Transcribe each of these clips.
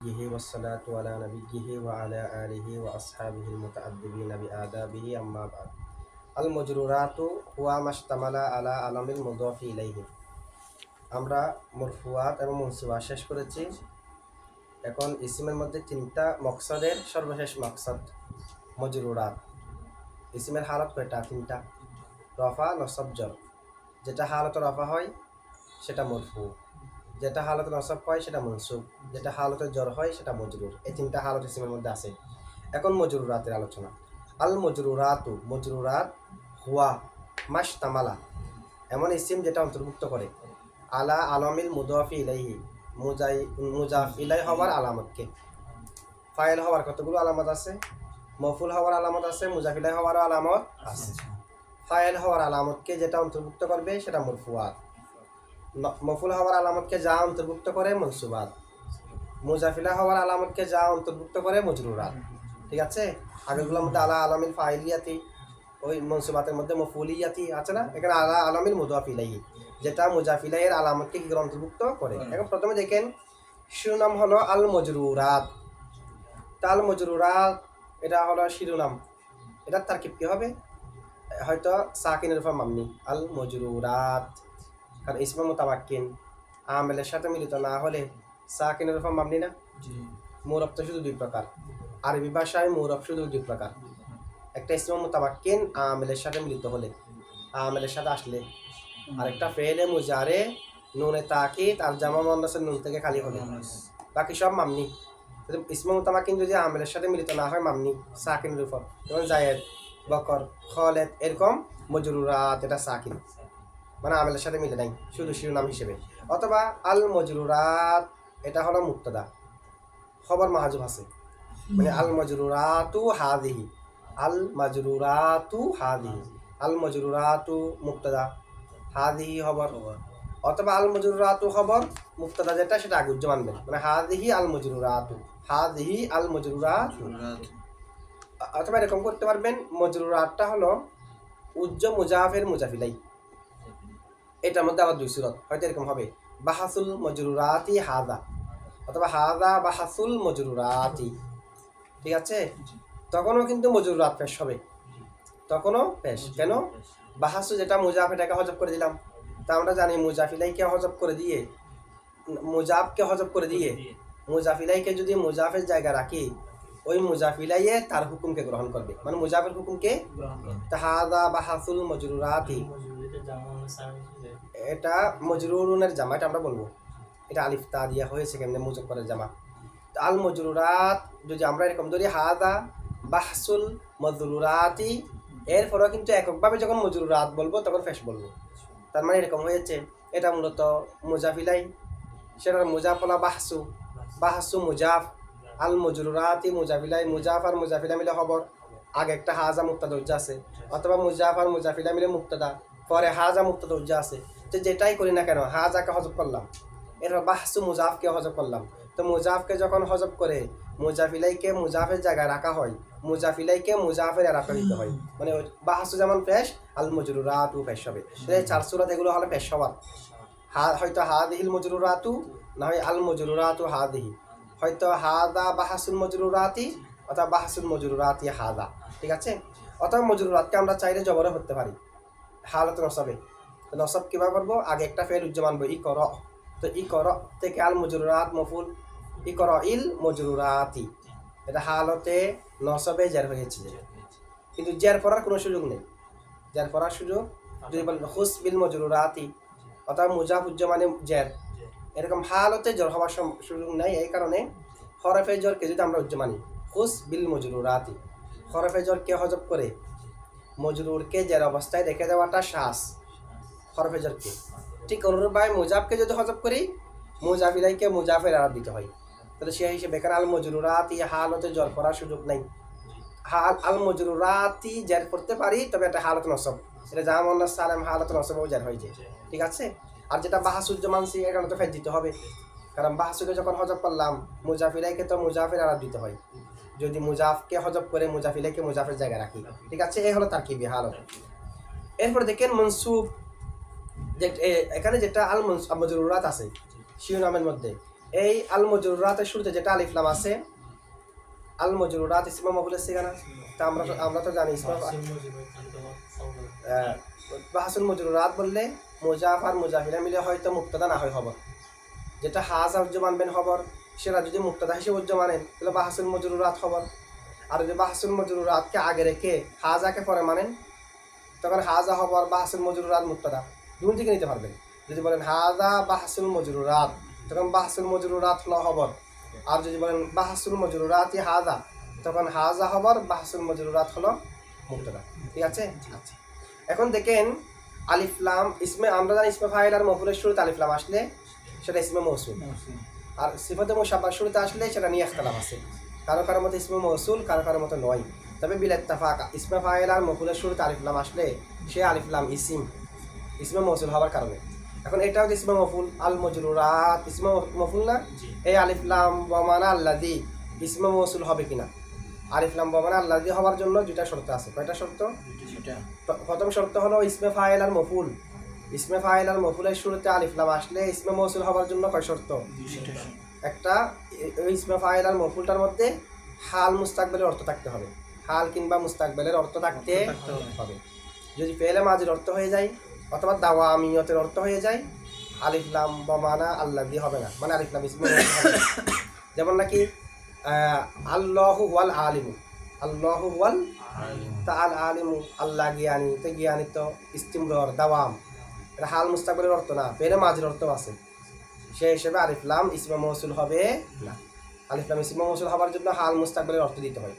نبيه والصلاة على نبيه وعلى آله وأصحابه المتأدبين بآدابه أما بعد المجرورات هو ما اشتمل على علم المضاف إليه আমরা মরফুয়াত এবং মনসুবা শেষ করেছি এখন ইসিমের মধ্যে তিনটা মকসদের সর্বশেষ মকসদ মজরুরাত ইসিমের হালত কয়টা তিনটা রফা নসব জর যেটা হালত রফা হয় সেটা মরফু যেটা হালত নসব হয় সেটা মনসুব যেটা হালতে জ্বর হয় সেটা মজরুর। এই তিনটা হালত ইসিমের মধ্যে আছে। এখন মজরুরাতের আলোচনা। আল মজরুরাতু মজরুরাত হুয়া মাস তামালা এমন ইসিম যেটা অন্তর্ভুক্ত করে। আলা আলমিল মুদাফি ইলাইহি মুজাই মুজাফ ইলাই হওয়ার আলামতকে। ফাইল হওয়ার কতগুলো আলামত আছে? মফুল হওয়ার আলামত আছে মুজাফিলাই হওয়ারও আলামত আছে। ফাইল হওয়ার আলামতকে যেটা অন্তর্ভুক্ত করবে সেটা মরফুয়াত। মফুল হওয়ার আলামতকে যা অন্তর্ভুক্ত করে মনসুবাত। মুজাফিলা হওয়ার আলামতকে যা অন্তর্ভুক্ত করে মজরুরাত ঠিক আছে? আগেরগুলোর মধ্যে আলা আলামিল ফাইলিয়াতি ওই মনসুবাতের মধ্যে মফুলিয়াতি আছে না? এখানে আলা আলামিল মুদাফিলাই যেটা মুজাফিলাইয়ের আলামতকে কি অন্তর্ভুক্ত করে? এখন প্রথমে দেখেন শিরোনাম হলো আল মজরুরাত তাল মজরুরাত এটা হলো শিরোনাম। এটা তারকিব কি হবে? হয়তো সাকিনের উপর মামনি। আল মজরুরাত কারণ ইসমা মোতাবাক্কিন আমেলের সাথে মিলিত না হলে সাকিনের উপর মামনি না? মৌরব তো শুধু দুই প্রকার। আরবি ভাষায় মৌরব শুধু দুই প্রকার। একটা ইসমা মোতাবাক্কিন আমেলের সাথে মিলিত হলে। আমেলের সাথে আসলে। আরেকটা ফেলে মুজারে নুনে তাকি তার জামা মন্দাসের নুন থেকে খালি হলে। বাকি সব মামনি। ইসমা মোতাবাক্কিন যদি আমেলের সাথে মিলিত না হয় মামনি সাকিনের উপর যেমন জায়েদ বকর খলেদ এরকম মজরুরাত এটা সাকিন। মানে আমেলের সাথে মিলে নাই, শুধু শিরোনাম হিসেবে। অথবা আল মজরুরাত এটা হলো মুক্তদা। খবর মাহাজুব আছে। মানে আল মজরুরাতু হাদিহি। আল মজরুরাতু হাদিহি। আল মজরুরাতু মুক্তদা। হাদিহি খবর। অথবা আল মজরুরাতু খবর মুক্তদা যেটা, সেটা আগে উজ্জ মানবেন। মানে হাদিহি আল মজরুরাতু হাদিহি আল মজরুরাতু অথবা এরকম করতে পারবেন, মজরুরাতটা হলো উজ্জ মুজাফের মুজাফিলাই। এটার মধ্যে আবার দুই সুরত হয়তো এরকম হবে। বাহাসুল মজরুরাতি হাদা অথবা হাদা বাহাসুল মজরুরাতি। ঠিক আছে? তখনও কিন্তু মজরুরাত পেশ হবে। তখনও পেশ। কেন? বাহাসু যেটা মুজাফ এটাকে হজব করে দিলাম। তা আমরা জানি মুজাফিলাইকে হজব করে দিয়ে মুজাফকে হজব করে দিয়ে মুজাফিলাইকে যদি মুজাফের জায়গা রাখি ওই মুজাফিলাইয়ে তার হুকুমকে গ্রহণ করবে। মানে মুজাফের হুকুমকে তাহাদা বাহাসুল মজরুরাতি। এটা মজরুরুনের জামা, এটা আমরা বলব। এটা আলিফ তা দিয়া হয়েছে কেমনে মুজফরের জামা। তো আল মজরুরাত, যদি আমরা এরকম ধরি, হাদা বাহসুল মজরুরাতি, এরপরেও কিন্তু এককভাবে যখন মজরুরাত বলব, তখন ফেস বলব। তার মানে এরকম হয়েছে। এটা মূলত মুজাফিলাই। সেটার মুজাফলা বাহসু। বাহসু মুজাফ। আল মজরুরাতি মুজাফিলাই। মুজাফ আর মুজাফিলা মিলে খবর। আগে একটা হাজা মুক্তাদা উজ্জা আছে। অথবা মুজাফ আর মুজাফিলা মিলে মুক্তাদা। পরে হাজা মুক্তাদা উজ্জা আছে। তো যেটাই করি না কেন, হাজাকে হজব করলাম। এরপর বাহসু মুজাফকে হজব করলাম। তো মুজাফকে যখন হজব করে, মুজাফিলাইকে মুজাফের জায়গায় রাখা হয়। মুজাফিলাইকে মুজাফের এরাফা দিতে হয়। মানে বাহাসু যেমন পেশ আল মজরুরাতু পেশ হবে। চার সুরাত এগুলো হলো পেশ হওয়ার। হা, হয়তো হাদিহিল মজরুরাতু, না হয় আল মজরুরাতু হাদিহি। হয়তো হা হাদা বাহাসুল মজরুরাতি, অথবা বাহাসুল মজরুরাতি হাদা। ঠিক আছে? অথবা মজরুরাতকে আমরা চাইলে জবরে করতে পারি। হালত নসবে নসব কীভাবে করব? আগে একটা ফের উজ্জমান ই কর। তো ই কর থেকে আল মজরুরাত মফুল, ই কর ইল মজরুরাতি। এটা হালতে নসবে জের হয়েছে। কিন্তু জের পড়ার কোনো সুযোগ নেই। জের পড়ার সুযোগ যদি বলেন, হুস বিল মজরুরাতি, অথবা মুজাফ উজ্জমানে জের। এরকম হালতে জ্বর হওয়ার সুযোগ নাই। এই কারণে হরফে জ্বরকে যদি আমরা উজ্জমানি হুস বিল মজরুরাতি। হরফে জ্বরকে হজব করে? মজরুরকে জের অবস্থায় রেখে দেওয়াটা শ্বাস হরফে জ্বরকে ঠিক অনুরূপভাবে মুজাফকে যদি হজব করি মুজাফিলাইকে মুজাফের আরাব দিতে হয়। তাহলে সেই হিসেবে এখানে আল মজরুরাতি হালতে জ্বর করার সুযোগ নাই। হাল আল মজরুরাতি জের করতে পারি, তবে এটা হালত নসব। এটা জামন সালাম হালত নসবও জের হয়ে যায়। ঠিক আছে? আর যেটা বাহাসুজ্জ মানসি এখানে তো ফের দিতে হবে। কারণ বাহাসুকে যখন হজব করলাম মুজাফিলাইকে তো মুজাফের আরাব দিতে হয়। যদি মুজাফকে হজব করে মুজাফিলাইকে মুজাফের জায়গায় রাখি। ঠিক আছে? এই হলো তার কি হালত। এরপর দেখেন মনসুব যে এখানে যেটা আল মজরুরাত আছে শিরোনামের মধ্যে। এই আল মজরুরাতের শুরুতে যেটা আলিফলাম আছে আল মজরুরাত ইসমা মফুলের সিগানা তা আমরা তো আমরা তো জানি ইসমা আহ, বাহাসুল মজরুরাত বললে মুজাফ আর মুজাফিরা মিলে হয়তো মুক্তদা না হয় খবর। যেটা হাজ আর মানবেন খবর সেটা যদি মুক্তদা হিসেবে উজ্জ মানেন তাহলে বাহাসুল মজরুরাত খবর। আর যদি বাহাসুল মজরুরাতকে আগে রেখে হাজাকে পরে মানেন তখন হাজা খবর বাহাসুল মজরুরাত মুক্তদা। দুই দিকে নিতে পারবেন। যদি বলেন হাজা বাহাসুল মজরুরাত তখন বাহাসুল মজরুরাত হলো খবর আর যদি বলেন বাহাসুল মজরুরাত হাজা তখন হাজা খবর বাহাসুল মজরুরাত হলো মুক্তদা ঠিক আছে? আচ্ছা এখন দেখেন আলিফলাম ইসমে আমরা জানি ইসমে ফাইল আর মফুলের শুরুতে আলিফলাম আসলে সেটা ইসমে মৌসুল আর সিফতে মুসাব্বার শুরুতে আসলে সেটা নিয়ে একতলাফ আছে। কারও কারও মতো ইসমে মৌসুল কারও কারও মতো নয়। তবে বিলেত তাফাক ইসমে ফাইল আর মফুলের শুরুতে আলিফলাম আসলে সে আলিফলাম ইসিম। ইসমে মৌসুল হওয়ার কারণে। এখন এটা হচ্ছে ইসমে মফুল আল মজরুরাত ইসমে মফুল না? এই আলিফলাম বমানা আল্লাদি ইসমে মৌসুল হবে কিনা? আলিফলাম বমানা আল্লাদি হওয়ার জন্য দুইটা শর্ত আছে। কয়টা শর্ত? প্রথম শর্ত হলো ইসমে ফাইল আর মফুল। ইসমে ফাইল আর মফুলের শুরুতে আলিফলাম আসলে ইসমে মৌসুল হওয়ার জন্য কয় শর্ত? একটা ওই ইসমে ফাইল আর মফুলটার মধ্যে হাল মুস্তাকবেলের অর্থ থাকতে হবে। হাল কিংবা মুস্তাকবেলের অর্থ থাকতে। হবে। যদি পেলে মাঝের অর্থ হয়ে যায় অথবা দাওয়া আমিয়তের অর্থ হয়ে যায়। আলিফলাম বমানা আল্লাহ দিয়ে হবে না। মানে আলিফলাম ইসমে মৌসুল যেমন নাকি আল্লাহ ওয়াল আলিমু। আল্লাহু ওয়াল তা আল আলিমু, আল্লাহ জ্ঞানী। তো জ্ঞানী তো ইস্তিমরর, দাওয়াম। এটা হাল মুস্তাকবেলের অর্থ না ফেরে মাঝের অর্থ আছে। সে হিসেবে আলিফলাম ইসমে মহসুল হবে না। আলিফলাম ইসমে মহসুল হওয়ার জন্য হাল মুস্তাকবেলের অর্থ দিতে হয়।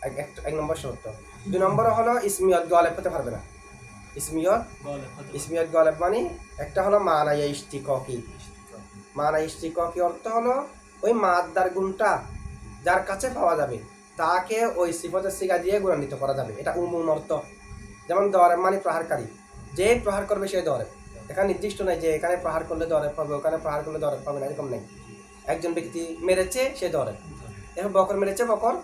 এক, এক- নম্বর শর্ত। দুই নম্বর হলো ইসমিয়ত গলেব হতে পারবে না। ইসমিয়ত? ইসমিয়ত গলেব মানে একটা হলো মানাইয়া ইস্তিকি মানা ইস্তিকি অর্থ হলো ওই মাদ্দার গুণটা যার কাছে পাওয়া যাবে তাকে ওই সিফতের সিগা দিয়ে গুণান্বিত করা যাবে। এটা উমুম অর্থ। যেমন দরেব মানে প্রহারকারী। যে প্রহার করবে সে দরেব এখানে নির্দিষ্ট নাই যে এখানে প্রহার করলে দরেব পাবে ওখানে প্রহার করলে দরেব পাবে না এরকম নেই। একজন ব্যক্তি মেরেছে সে দরেব এখন বকর মেরেছে বকর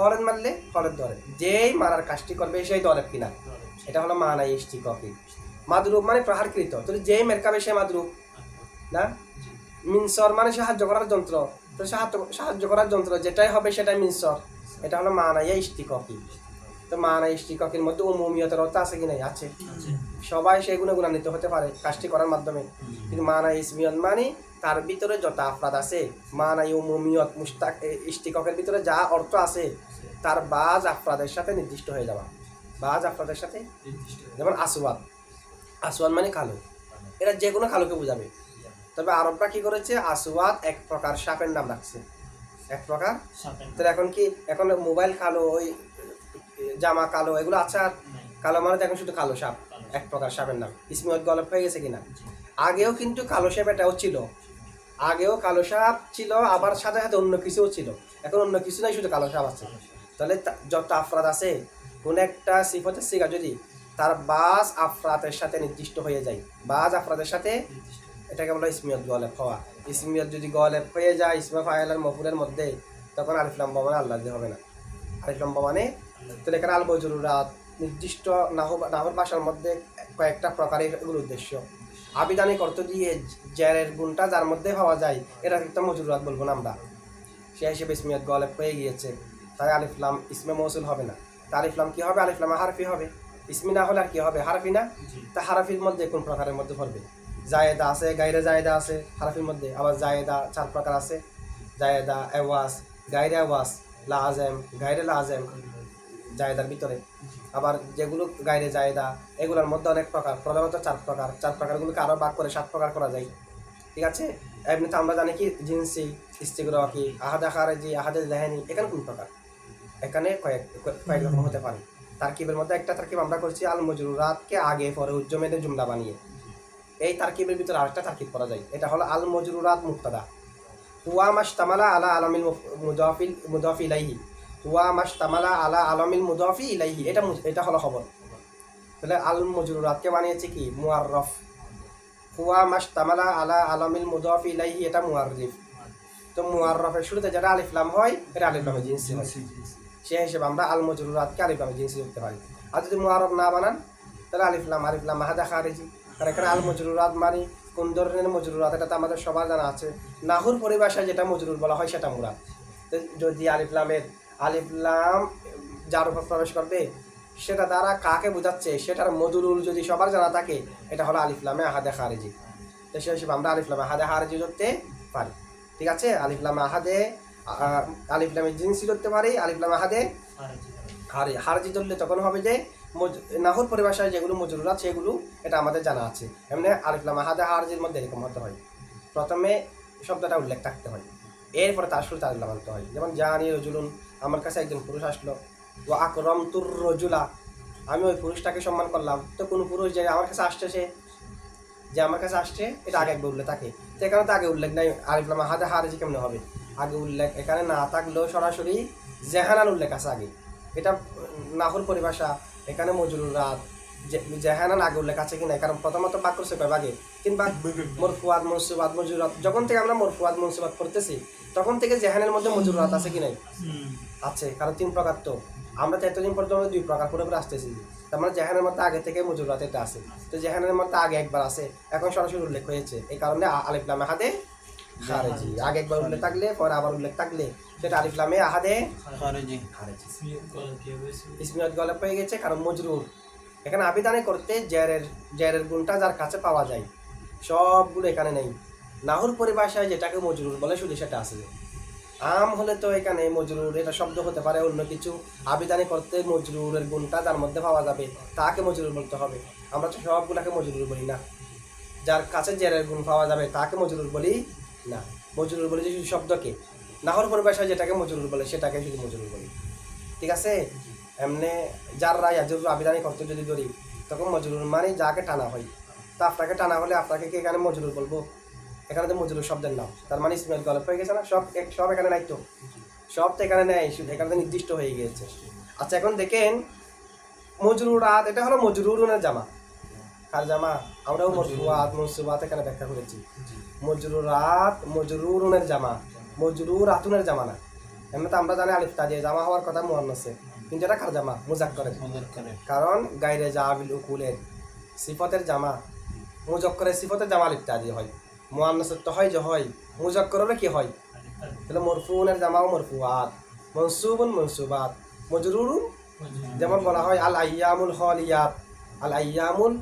হরেন মারলে হরের দরেব যেই মারার কাজটি করবে সেই দরেব কিনা। এটা হলো মানাই ইষ্টি কপি। মাদরুপ মানে প্রহারকৃত। তাহলে যেই মেরকাবে সে মাদরুপ। না? মিনসর মানে সাহায্য করার যন্ত্র। তো সাহায্য সাহায্য করার যন্ত্র যেটাই হবে সেটাই মিনসর। এটা হলো মানাইয়া ইষ্টিককি তো মানা ইষ্টিককির মধ্যে উমুমিয়তের অর্থ আছে কি নাই? আছে। সবাই সেই গুণে গুণান্বিত হতে পারে কাজটি করার মাধ্যমে। কিন্তু মানা ইসমিয়ত মানে তার ভিতরে যত আফরাদ আছে মানা উমুমিয়ত মুস্তাক ইষ্টিককের ভিতরে যা অর্থ আছে তার বাজ আফরাদের সাথে নির্দিষ্ট হয়ে যাওয়া। বাজ আফরাদের সাথে যেমন আসওয়াদ। আসওয়াদ মানে কালো। এটা যে কোনো কালোকে বোঝাবে। তবে আরবরা কি করেছে? আসওয়াদ এক প্রকার সাপের নাম রাখছে। এক প্রকার তাহলে এখন কি? এখন মোবাইল কালো ওই জামা কালো এগুলো আছে আর কালো মানে এখন শুধু কালো সাপ। এক প্রকার সাপের নাম। ইসমিয়ত গল্প হয়ে গেছে কিনা? আগেও কিন্তু কালো সাপ এটাও ছিল। আগেও কালো সাপ ছিল আবার সাথে সাথে অন্য কিছুও ছিল। এখন অন্য কিছু নাই শুধু কালো সাপ আছে। তাহলে যত আফরাদ আছে, কোন একটা সিফতের সিগা যদি তার বাস আফরাতের সাথে নির্দিষ্ট হয়ে যায়। বাজ আফরাদের সাথে এটাকে বলা ইসমিয়ত গলেব হওয়া। ইসমিয়ত যদি গলেব হয়ে যায় ইসমা ফাইল আর মফুলের মধ্যে, তখন আলিফলাম বাবানে আল্লাহ দিয়ে হবে না। আলিফলাম বাবানে তাহলে এখানে আল বজরুরাত নির্দিষ্ট নাহ নাহর ভাষার মধ্যে কয়েকটা প্রকারের এগুলো উদ্দেশ্য। আবিধানিক অর্থ দিয়ে জ্যারের গুণটা যার মধ্যে পাওয়া যায় এটা একটা মজুরাত বলব না আমরা। সে হিসেবে ইসমিয়ত গলেব হয়ে গিয়েছে। তাই আলিফলাম ইসমে মৌসুল হবে না। তা আলিফলাম কী হবে? আলিফলাম হারফি হবে। ইসমি না হলে আর কি হবে? হারফি না? তা হারাফির মধ্যে কোন প্রকারের মধ্যে পড়বে জায়েদা আছে গাইরে জায়েদা আছে হারাফির মধ্যে। আবার জায়েদা চার প্রকার আছে। জায়েদা এওয়াস গাইরে এওয়াস লাজেম গাইরে লাজেম জায়েদার ভিতরে। আবার যেগুলো গাইরে জায়েদা এগুলোর মধ্যে অনেক প্রকার। প্রধানত চার প্রকার। চার প্রকারগুলোকে আরও ভাগ করে সাত প্রকার করা যায়। ঠিক আছে? এমনিতে আমরা জানি কি জিন্সি ইস্তিগ্রকি আহাদা খারেজি আহাদে লেহেনি এখানে কোন প্রকার? এখানে কয়েক কয়েক রকম হতে পারে। তারকিবের মধ্যে একটা তারকিব আমরা করছি আল মজরুরাতকে আগে পরে উজ্জমেদের জুমলা বানিয়ে। এই তারকিবের ভিতরে আরেকটা তারকিব করা যায়। এটা হলো আল মজরুরাত মুক্তাদা হুয়া মাশতামালা আলা আলামিল মুফ- মুদাফিল মুদাফি ইলাইহি। হুয়া মাশতামালা আলা আলামিল মুদাফি ইলাইহি। এটা এটা হলো খবর। তাহলে আল মজরুরাতকে বানিয়েছে কি? মুআররফ। হুয়া মাশতামালা আলা আলামিল মুদাফি ইলাইহি, এটা মুআররিফ। তো মুআররফের শুরুতে যেটা আলিফলাম হয়, এটা আলিফলামে জিনসি। সে হিসেবে আমরা আল মজরুরাতকে আলিফলামে জিনসি করতে পারি। আর যদি মুআরব না বানান, তাহলে আলিফলাম আলিফলাম মাহাদা খারেজি। আর এখানে আল মজরুরাত মানি কোন ধরনের মজরুরাত এটা তো আমাদের সবার জানা আছে। নাহুর পরিভাষায় যেটা মজরুর বলা হয়, সেটা মুরাদ। যদি আলিফলামের আলিফলাম যার উপর প্রবেশ করবে, সেটা দ্বারা কাকে বোঝাচ্ছে? সেটার মজুরুল যদি সবার জানা থাকে, এটা হলো আলিফলামে আহাদে খারেজি। তো সেই হিসেবে আমরা আলিফলামে আহাদে খারেজি ধরতে পারি। ঠিক আছে? আলিফলামে আহাদে আহ, আলিফলামে জিন্সি ধরতে পারি আলিফলামে আহাদে হারে হারজি ধরলে তখন হবে যে নাহুর পরিভাষায় যেগুলো মজুরুরাত সেগুলো এটা আমাদের জানা আছে। এমনি আলিফলাম আহাদে হারজির মধ্যে এরকম হতে হয়। প্রথমে শব্দটা উল্লেখ থাকতে হয়। এরপরে তার শুরুতে আলিফলাম আনতে হয়। যেমন জানি রজুলুন আমার কাছে একজন পুরুষ আসলো। ও আকরম তুর রজুলা আমি ওই পুরুষটাকে সম্মান করলাম। তো কোনো পুরুষ যে আমার কাছে আসছে সে যে আমার কাছে আসছে এটা আগে একবার উল্লেখ থাকে। তো এখানে তো আগে উল্লেখ নাই আলিফলাম আহাদে হারজি কেমনে হবে? আগে উল্লেখ, এখানে না থাকলেও সরাসরি জেহানার উল্লেখ আছে আগে। এটা নাহুর পরিভাষা, এখানে মজুরুর রাত জেহানান আগে উল্লেখ আছে কিনা কারণ প্রথমত বাক্য সে কয় তিন ভাগ। মরফুয়াদ, মনসুবাদ, মজুরাত। যখন থেকে আমরা মরফুয়াদ, মনসুবাদ করতেছি তখন থেকে জেহানের মধ্যে মজুরাত আছে কি নাই? আছে, কারণ তিন প্রকার তো। আমরা তো এতদিন পর্যন্ত দুই প্রকার করে করে আসতেছি। তার মানে জেহানের মধ্যে আগে থেকে মজুরাত এটা আছে। তো জেহানের মধ্যে আগে একবার আছে, এখন সরাসরি উল্লেখ হয়েছে। এই কারণে আলিফলামে হাদে খারেজি আগে একবার উল্লেখ থাকলে পরে আবার উল্লেখ থাকলে। সেটা আলিফলামে আহাদে। খারেজি। খারেজি। ইসমিয়ত গলে পেয়ে গেছে কারণ মজরুর। এখানে আবেদনে করতে জেরের জেরের গুণটা যার কাছে পাওয়া যায়। সবগুলো এখানে নেই। নাহুর পরিভাষায় যেটাকে মজরুর বলে শুধু সেটা আছে। আম হলে তো এখানে মজরুর এটা শব্দ হতে পারে অন্য কিছু। আবেদনে করতে মজরুরের গুণটা যার মধ্যে পাওয়া যাবে তাকে মজরুর বলতে হবে। আমরা তো সবগুলাকে মজরুর বলি না। যার কাছে জেরের গুণ পাওয়া যাবে তাকে মজরুর বলি না মজরুর বলি যে শব্দকে। নাহর পরিভাষায় যেটাকে মজরুর বলে, সেটাকে শুধু মজরুর বলি। ঠিক আছে? এমনি যাররা ইয়াজুর আবিদানি করতে যদি ধরি, তখন মজরুর মানে যাকে টানা হয়। তা আপনাকে টানা হলে আপনাকে কি এখানে মজরুর বলব? এখানে তো মজরুর শব্দের নাম। তার মানে ইসমাইল গল্প হয়ে গেছে না? সব সব এখানে নাই তো? সব তো এখানে নেয় শুধু এখানে নির্দিষ্ট হয়ে গিয়েছে। আচ্ছা এখন দেখেন মজরুরাত এটা হলো মজরুরুনের জামা। কার জামা? আমরাও মজরুয়াত মনসুবাত এখানে ব্যাখ্যা করেছি। মজরুরাত মজরুরুনের জামা মজরুর আতুনের জামা না এমনি তো আমরা জানি আলিফ দিয়ে জামা হওয়ার কথা মুহান্নাসে কিন্তু এটা কার জামা? মুজাক্করের। মুজাক্কারে কারণ গাইরে জাবিল উকুলের সিফতের জামা মুজক্করের সিফতের জামা আলিফ দিয়ে হয়। মুহান্নাসের তো হয় যে হয়। মুজক্করের কি হয়? তাহলে মরফুনের জামাও মরফুয়াত মনসুবুন মনসুবাত। মজরুরুন যেমন বলা হয় আল আইয়ামুল হলিয়াত। আল আইয়ামুল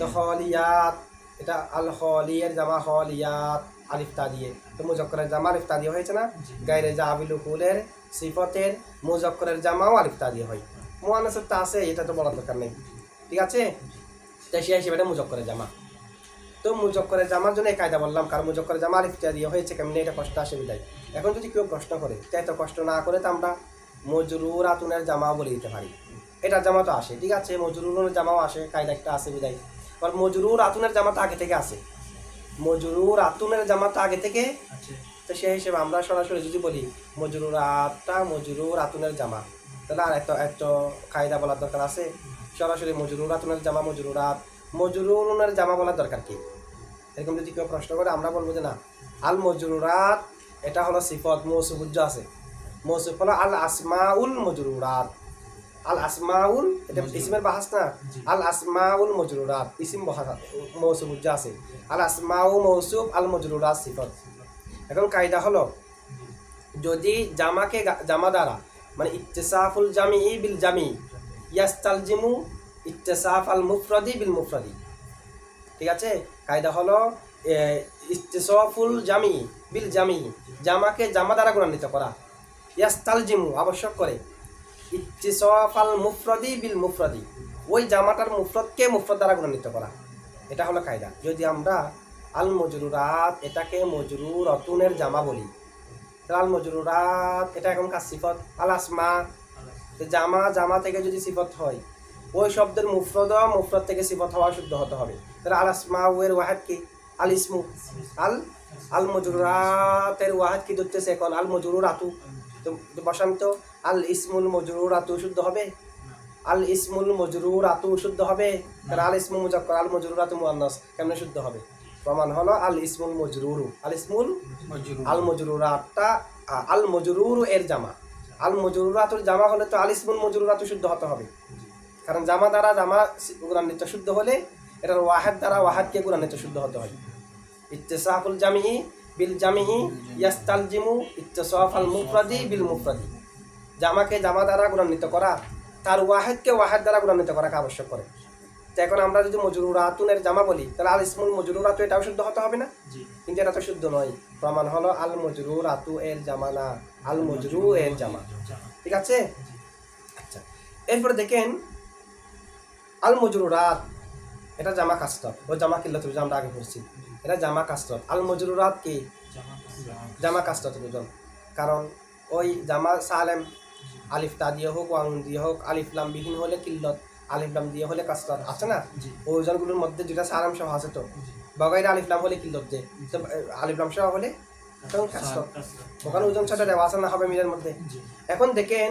তো হলিয়াত। এটা আল হলিয়ের জামা হলিয়াত আলিফতা দিয়ে। তো মুজক্করের জামা আলিফতা দিয়ে হয়েছে না? গাইরে জাবিল কুলের সিফতের মুজক্করের জামাও আলিফতা দিয়ে হয়। মুয়ান্নাসের তো আছে এটা তো বলার দরকার নেই। ঠিক আছে? তাই সে হিসেবে এটা মুজক্করের জামা। তো মুজক্করের জামার জন্য এই কায়দা বললাম কারণ মুজক্করের জামা আলিফতা দিয়ে হয়েছে কেমনি? এটা কষ্ট আসে বিদায়। এখন যদি কেউ প্রশ্ন করে তাই তো কষ্ট না করে তো আমরা মজরুর আতুনের জামাও বলে দিতে পারি। এটার জামা তো আসে ঠিক আছে? মজরুরের জামাও আসে কায়দা একটা আছে বিদায়। আর মজরুর আতুনের জামা তো আগে থেকে আছে। মজরুর আতুনের জামা তো আগে থেকে তো সেই হিসেবে আমরা সরাসরি যদি বলি মজরুর আতটা মজরুর আতুনের জামা। তাহলে আর একটা একটা কায়দা বলার দরকার আছে। সরাসরি মজরুর আতুনের জামা মজরুর আত মজরুরের জামা বলার দরকার কি? এরকম যদি কেউ প্রশ্ন করে আমরা বলব যে না। আল মজরুরাত এটা হলো সিফত মৌসুবুজ্জ আছে। মৌসুফ হলো আল আসমাউল মজরুরাত। আল আসমাউল এটা ইসমের বাহাস না? আল আসমাউল মজরুরাত ইসিম বাহাস মৌসুবুজ্জ আছে আল আসমাউ মৌসুফ আল মজরুরাত সিফত। এখন কায়দা হলো যদি জামাকে জামা দ্বারা মানে ইত্তেসাফুল জামি ই বিল জামি ইয়াস্তালজিমু ইত্তেসাফ আল মুফরাদি বিল মুফরাদি। ঠিক আছে? কায়দা হলো ইত্তেসাফুল জামি বিল জামি জামাকে জামা দ্বারা গুণান্বিত করা। ইয়াস্তালজিমু আবশ্যক করে। ইত্তেসাফ আল মুফরাদি বিল মুফরাদি। ওই জামাটার মুফরদকে মুফরদ দ্বারা গুণান্বিত করা? এটা হলো কায়দা। যদি আমরা আল মজরুরাত এটাকে মজরুর অতুনের জামা বলি আল মজরুরাত এটা এখন কাজ সিফত? আল আসমা জামা জামা থেকে যদি সিফত হয়, ওই শব্দের মুফরদ মুফরদ থেকে সিফত হওয়া শুদ্ধ হতে হবে। তাহলে আল আসমা ওয়ের ওয়াহাদ কি? আল ইসমু আল আল মজরুরাতের ওয়াহাদ কি ধরতেছে এখন? আল মজরুর আতু তো। তো বসান্ত আল ইসমুল মজরুর আতু শুদ্ধ হবে? আল ইসমুল মজরুর আতু শুদ্ধ হবে? তাহলে আল ইসমুল মুজাক্কর আল মজরুর আতু মুয়ান্নাস কেমনে শুদ্ধ হবে? প্রমাণ হলো আল ইসমুল মজরুরু। আল ইসমুল মজরুর। আল মজরুরাতটা আ- আল মজরুরু এর জামা। আল মজরুরাতুর জামা হলে তো আল ইসমুল মজরুরাতু শুদ্ধ হতে হবে। কারণ জামা দ্বারা জামা গুণান্বিত শুদ্ধ হলে এটার ওয়াহাদ দ্বারা ওয়াহাদকে গুণান্বিত শুদ্ধ হতে হয়। ইত্তেসাফুল জামিহি বিল জামিহি ইয়াস্তালজিমু ইত্তেসাফাল মুফরাদি বিল মুফরাদি। জামাকে জামা দ্বারা গুণান্বিত করা তার ওয়াহেদকে ওয়াহেদ দ্বারা গুণান্বিত করাকে আবশ্যক করে। তো এখন আমরা যদি মজুরুরাতুনের জামা বলি তাহলে আল ইসমুল মজুরুরাতু এটাও শুদ্ধ হতে হবে না? কিন্তু এটা তো শুদ্ধ নয়। প্রমাণ হলো আল মজরুরাতু এর জামা না আল মজরু এর জামা। ঠিক আছে? আচ্ছা এরপরে দেখেন আল মজরুরাত এটা জামা কাস্তর ও জামা কিল্লত আমরা আগে পড়ছি। এটা জামা কাস্তর আল মজরুরাত কি? জামা কাস্তর কারণ ওই জামা সালেম আলিফ তা দিয়ে হোক ওয়াং দিয়ে হোক আলিফ লাম বিহীন হলে কিল্লত আলিফ লাম দিয়ে হলে কাস্তর আছে না? ওই ওজনগুলোর মধ্যে যেটা সালাম সহ আছে তো। বগাইরা আলিফ লাম হলে কিল্লত যে আলিফ লাম সহ হলে তখন কাস্তর ওখানে ওজন ছাড়া দেওয়া আছে না হবে মিলের মধ্যে। এখন দেখেন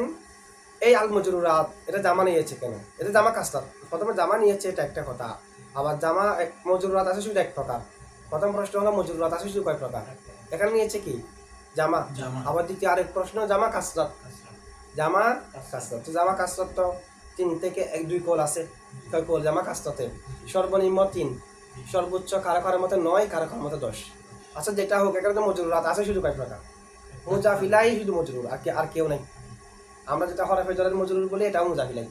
এই আল মজুরুরাত এটা জামা নিয়েছে কেন? এটা জামা কাস্তার প্রথমে জামা নিয়েছে এটা একটা কথা। আবার জামা এক মজুরুরাত আছে শুধু এক প্রকার। প্রথম প্রশ্ন হলো মজুরুরাত আছে শুধু কয় প্রকার? এখানে নিয়েছে কি? জামা। আবার দ্বিতীয় আরেক প্রশ্ন জামা কাসরাত। কাসরা জামা কাসরাত জামা কাসরাত তো তিন থেকে এক, দুই কোল আছে। কয় কোল জামা কাসরাতে সর্বনিম্ন তিন। সর্বোচ্চ কারও কারোর মতে নয়, কারও কারোর মতে দশ। আচ্ছা যেটা হোক, এখানে তো মজুরুরাত আছে শুধু কয় প্রকার মুজাফিলাই শুধু মজরুর, আর আর কেউ নাই। আমরা যেটা হরফে জলের মজরুর বলি, এটাও মুজাফিলাই।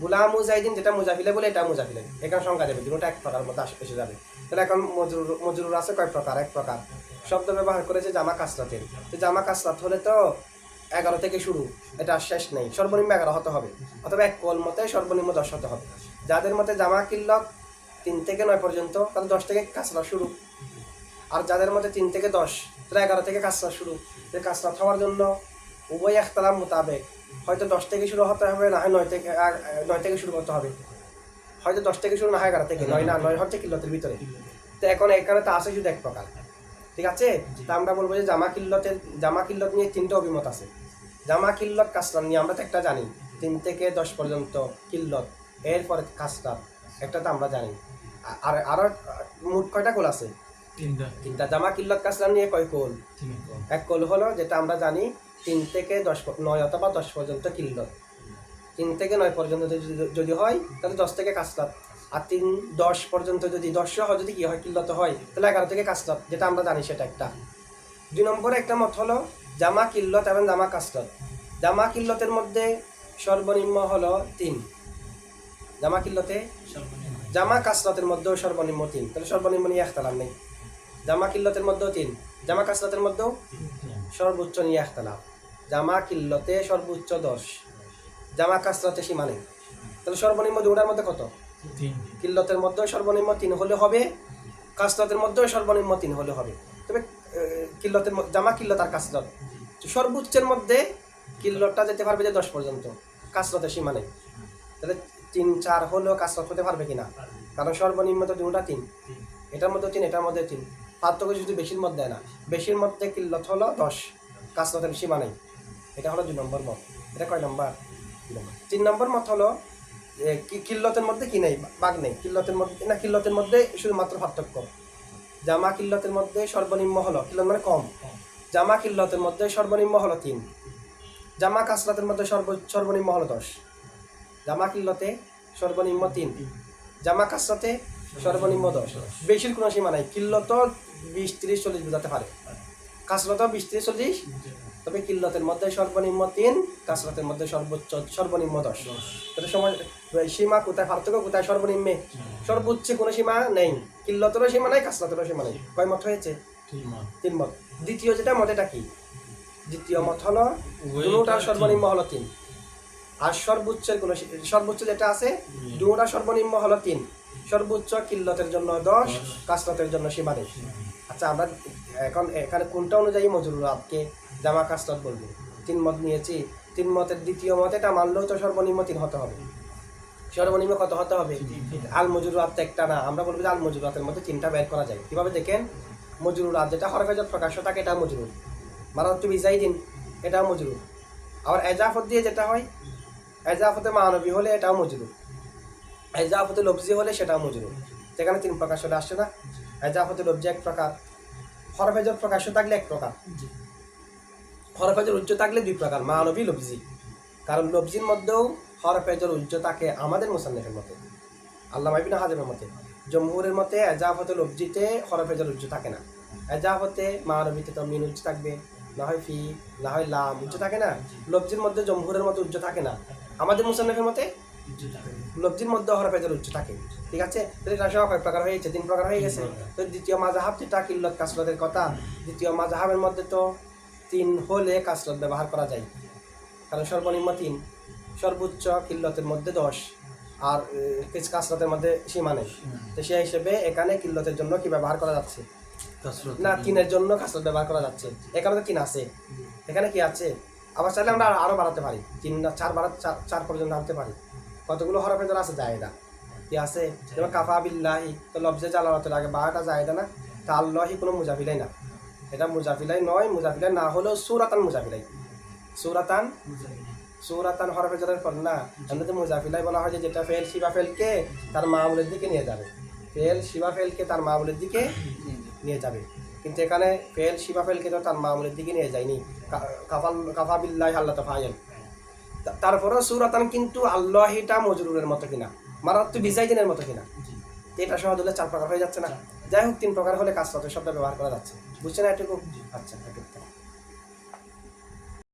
গুলাম মুজাহিদিন যেটা মুজাফিলাই বলে এটা মুজাফিলাই। এখানে সংখ্যা দেবে দুটোটা এক প্রকার আস- এসে যাবে। তাহলে এখন মজরুর মজরুর আছে কয় প্রকার? এক প্রকার। শব্দ ব্যবহার করেছে জামা কাসরাতের তো জামা কাসরাত হলে তো এগারো থেকে শুরু, এটা শেষ নেই। সর্বনিম্ন এগারো হতে হবে। অথবা এক কল মতে সর্বনিম্ন দশ হতে হবে। যাদের মতে জামা কিল্লত তিন থেকে নয় পর্যন্ত, তাহলে দশ থেকে কাসরা শুরু। আর যাদের মধ্যে তিন থেকে দশ, তাহলে এগারো থেকে কাজটা শুরু। যে কাজটা হওয়ার জন্য উভয় একতলাম মোতাবেক হয়তো দশ থেকে শুরু হতে হবে, না হয় নয় থেকে নয় থেকে শুরু করতে হবে। হয়তো দশ থেকে শুরু, না হয় এগারো থেকে, নয় না, নয় হচ্ছে কিল্লতের ভিতরে। তো এখন এখানে তো আছে শুধু এক প্রকার। ঠিক আছে? তা আমরা বলব যে জামা কিল্লতের জামা কিল্লত নিয়ে তিনটে অভিমত আছে। জামা কিল্লত কাজটা নিয়ে আমরা তো একটা জানি তিন থেকে দশ পর্যন্ত কিল্লত এরপরে কাজটা একটা তো আমরা জানি। আর আরও আহ, মোট কয়টা কোল আছে? তিনটা। তিনটা। জামা কিল্লত কাজটা নিয়ে কয় কোল? এক কোল হলো যেটা আমরা জানি তিন থেকে দশ নয় অথবা দশ পর্যন্ত কিল্লত। তিন থেকে নয় পর্যন্ত যদি- হয় তাহলে দশ থেকে কাজলাত আর তিন দশ পর্যন্ত যদি দশ সহ যদি কি হয় কিল্লত হয় তাহলে এগারো থেকে কাজলাত যেটা আমরা জানি সেটা একটা। দুই নম্বরে একটা মত হলো জামা কিল্লত এবং জামা কাসলত। জামা কিল্লতের মধ্যে সর্বনিম্ন হলো তিন। জামা কিল্লতে জামা কাসরতের মধ্যেও সর্বনিম্ন তিন। তাহলে সর্বনিম্ন নিয়ে একতালাম নেই। জামা কিল্লতের মধ্যেও তিন। জামা কাসরতের মধ্যেও সর্বোচ্চ নিয়ে একতালাম জামা কিল্লতে সর্বোচ্চ দশ। জামা কাসরতে সীমা নেই। তাহলে সর্বনিম্ন দুটার মধ্যে কত? কিল্লতের মধ্যেও সর্বনিম্ন তিন হলে হবে কাসরতের মধ্যেও সর্বনিম্ন তিন হলে হবে। তবে কিল্লতের মধ্যে- জামা কিল্লত আর কাসরত সর্বোচ্চের মধ্যে কিল্লতটা যেতে পারবে যে দশ পর্যন্ত কাসরতের সীমা নেই। তাহলে তিন চার হলেও কাসরত হতে পারবে কিনা? কারণ সর্বনিম্ন তো দুটা তিন। এটার মধ্যে তিন এটার মধ্যে তিন। পার্থক্য শুধু বেশির মধ্যে না বেশির মধ্যে কিল্লত হলো দশ কাসরতের সীমা নেই। এটা হলো দুই নম্বর মত। এটা কয় নম্বর। তিন নম্বর মত হলো কিল্লতের মধ্যে কি নেই? বাঘ নেই। কিল্লতের মধ্যে, না, কিল্লতের মধ্যে শুধুমাত্র পার্থক্য। জামা কিল্লতের মধ্যে সর্বনিম্ন হলো, কিল্লত মানে কম। জামা কিল্লতের মধ্যে সর্বনিম্ন হলো তিন। জামা কাসরাতের মধ্যে সর্ব, সর্বনিম্ন হলো দশ। জামা কিল্লতে সর্বনিম্ন তিন। জামা কাসরাতে সর্বনিম্ন দশ। বেশির কোনো সীমা নাই। কিল্লত বিশ, তিরিশ, চল্লিশ বোঝাতে পারে। কাসরত বিশ, তিরিশ, চল্লিশ। তবে কিল্লতের মধ্যে সর্বনিম্ন তিন, কাসরতের মধ্যে সর্বোচ্চ, সর্বনিম্ন দশ। তাহলে সময় সীমা কোথায় পার্থক্য কোথায় সর্বনিম্নে? সর্বোচ্চ কোনো সীমা নেই। কিল্লতেরও সীমা নাই কাসরতেরও সীমা নেই। কয় মত হয়েছে? তিন মত। দ্বিতীয় যেটা মত এটা কি? দ্বিতীয় মত হলো দুটার সর্বনিম্ন হলো তিন। আর সর্বোচ্চের কোনো সর্বোচ্চ যেটা আছে দুটা সর্বনিম্ন হলো তিন। সর্বোচ্চ কিল্লতের জন্য দশ কাসরতের জন্য সীমা নেই আচ্ছা আমরা এখন এখানে কোনটা অনুযায়ী মজুরুল আপকে জামা কাসরত বলব? তিন মত নিয়েছি। তিন মতের দ্বিতীয় মত এটা মানলেও তো সর্বনিম্ন তিন হতে হবে। সর্বনিম্ন কত হতে হবে? আল মজুরাত একটা না, আমরা বলব যে আল মজুরাতের মধ্যে তিনটা বের করা যায়। কীভাবে দেখেন? মজুরুল আত যেটা হরফেজত প্রকাশ্য থাকে এটা মজুরুল মারাত্তু বিজাই দিন এটাও মজুরুল আবার এজাফত দিয়ে যেটা হয়, এজাফতে মানবী হলে এটাও মজুরুল এজাফতে লবজি হলে সেটাও মজুরুল সেখানে তিন প্রকার চলে আসছে না। এজাফতে লবজি এক প্রকার হরফেজত প্রকাশ্য থাকলে এক প্রকার। হরফেজের উচ্চ থাকলে দুই প্রকার, মানবী, লবজি। কারণ লবজির মধ্যেও হরফেজের উচ্চ থাকে আমাদের মুসান্নেফের মতে আল্লাহ মাইবিন হাজেমের মতে, জমহুরের মতে এজাফতে লব্জিতে হরফেজের উজ্জ থাকে না। এজাফতে মানবিতে তো মিন উজ্জ থাকবে না হয় ফি না হয় লাম উজ্জ থাকে না। লব্জির মধ্যে জমহুরের মতো উজ্জ থাকে না। আমাদের মুসান্নফের মতে লব্জির মধ্যে হরফেজের উজ্জ থাকে ঠিক আছে? তাহলে এটা সব কয় প্রকার হয়েছে, তিন প্রকার হয়ে গেছে। তো দ্বিতীয় মাজাহাব যেটা, কিল্লত কাসরতের কথা, দ্বিতীয় মাজাহাবের মধ্যে তো তিন হলে কাসরত ব্যবহার করা যায়। কারণ সর্বনিম্ন তিন। সর্বোচ্চ কিল্লতের মধ্যে দশ। আর কাসরতের মধ্যে সীমা নেই। তো সেই হিসেবে এখানে কিল্লতের জন্য কি ব্যবহার করা যাচ্ছে? না কিনের জন্য কাসরত ব্যবহার করা যাচ্ছে। এখানে তো তিন আছে। এখানে কি আছে? আবার চাইলে আমরা আরও বাড়াতে পারি। তিন না চার বাড়া চার- চার পর্যন্ত আনতে পারি। কতগুলো হরফে ধর আছে জায়দা? কি আছে? যেমন কাফা বিল্লাহি তো লবজে জালালাতের আগে বারোটা জায়দা না? তা আল্লাহি কোনো মুজাফিলাই না। এটা মুজাফিলাই নয় মুজাফিলাই না হলেও সুরাতান মুজাফিলাই। সুরাতান সুরাতান হরফে জরের পর না এমনিতে মুজাফিলাই বলা হয় যে যেটা ফেল শিবা ফেলকে তার মামুলের দিকে নিয়ে যাবে। ফেল শিবা ফেলকে তার মামুলের দিকে নিয়ে যাবে। কিন্তু এখানে ফেল শিবা ফেলকে তো তার মামুলের দিকে নিয়ে যায়নি। কাফাল কাফা বিল্লাহ আল্লাহ তাফায়েল তারপরেও সুরাতান কিন্তু আল্লাহিটা মজরুরের মতো কিনা মারাত্ম বিজাইদিনের মতো কিনা। এটা সহজ হলে চার প্রকার হয়ে যাচ্ছে না। যাই হোক তিন প্রকার হলে কাজ শব্দ ব্যবহার করা যাচ্ছে। বুঝছে না এটুকু? আচ্ছা